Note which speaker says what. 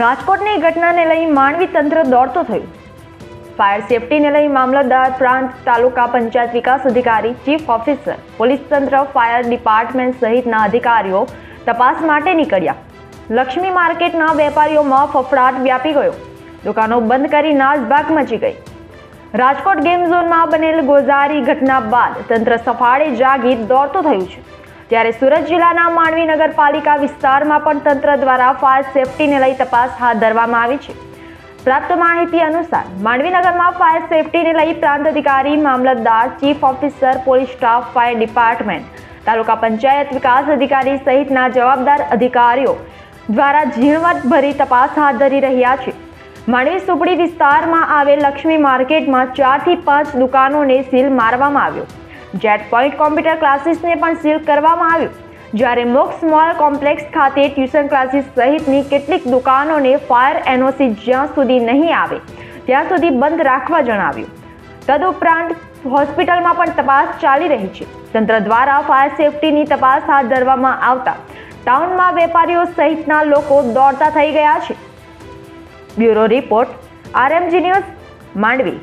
Speaker 1: રાજકોટની ઘટનાને લઈ માંડવી તંત્ર દોડતો થયું. ફાયર સેફટીને લઈ મામલતદાર પ્રાંત તાલુકા પંચાયત વિકાસ અધિકારી, ચીફ ઓફિસર, પોલીસ તંત્ર, ફાયર ડિપાર્ટમેન્ટ સહિતના અધિકારીઓ તપાસ માટે નીકળ્યા. લક્ષ્મી માર્કેટના વેપારીઓમાં ફફડાટ વ્યાપી ગયો. દુકાનો બંધ કરી નાસભાગ મચી ગઈ. રાજકોટ ગેમ ઝોનમાં બનેલ ગોઝારી ઘટના બાદ તંત્ર સફાળે જાગી દોડતો થયું છે. ત્યારે સુરત જિલ્લાના માંડવી નગરપાલિકા વિસ્તારમાં પણ તંત્ર દ્વારા ફાયર સેફટીને લઈ તપાસ હાથ ધરવામાં આવી છે. પ્રાપ્ત માહિતી અનુસાર માંડવી નગરમાં ફાયર સેફટીને લઈ પ્રાંત અધિકારી, મામલતદાર, chief officer, police staff, fire department, તાલુકા પંચાયત વિકાસ અધિકારી સહિતના જવાબદાર અધિકારીઓ દ્વારા ઝીણવટભરી તપાસ હાથ ધરી રહ્યા છે. માંડવી સુપડી વિસ્તારમાં આવેલ લક્ષ્મી માર્કેટમાં ચારથી પાંચ દુકાનોને સીલ મારવામાં આવ્યો. જેટ પોઈન્ટ કોમ્પ્યુટર ક્લાસીસને પણ સીલ કરવામાં આવ્યું. જ્યારે મોક્સ મોલ કોમ્પ્લેક્સ ખાતે ટ્યુશન ક્લાસીસ સહિતની કેટલીક દુકાનોને ફાયર એનઓસી જ્યાં સુધી નહીં આવે, ત્યાં સુધી બંધ રાખવા જણાવ્યું. તદુપરાંત હોસ્પિટલમાં પણ તપાસ ચાલી રહી છે. તંત્ર દ્વારા ફાયર સેફટીની તપાસ હાથ ધરવામાં આવતા ટાઉનમાં વેપારીઓ સહિતના લોકો દોડતા થઈ ગયા છે. Bureau report, RMG news, Mandvi.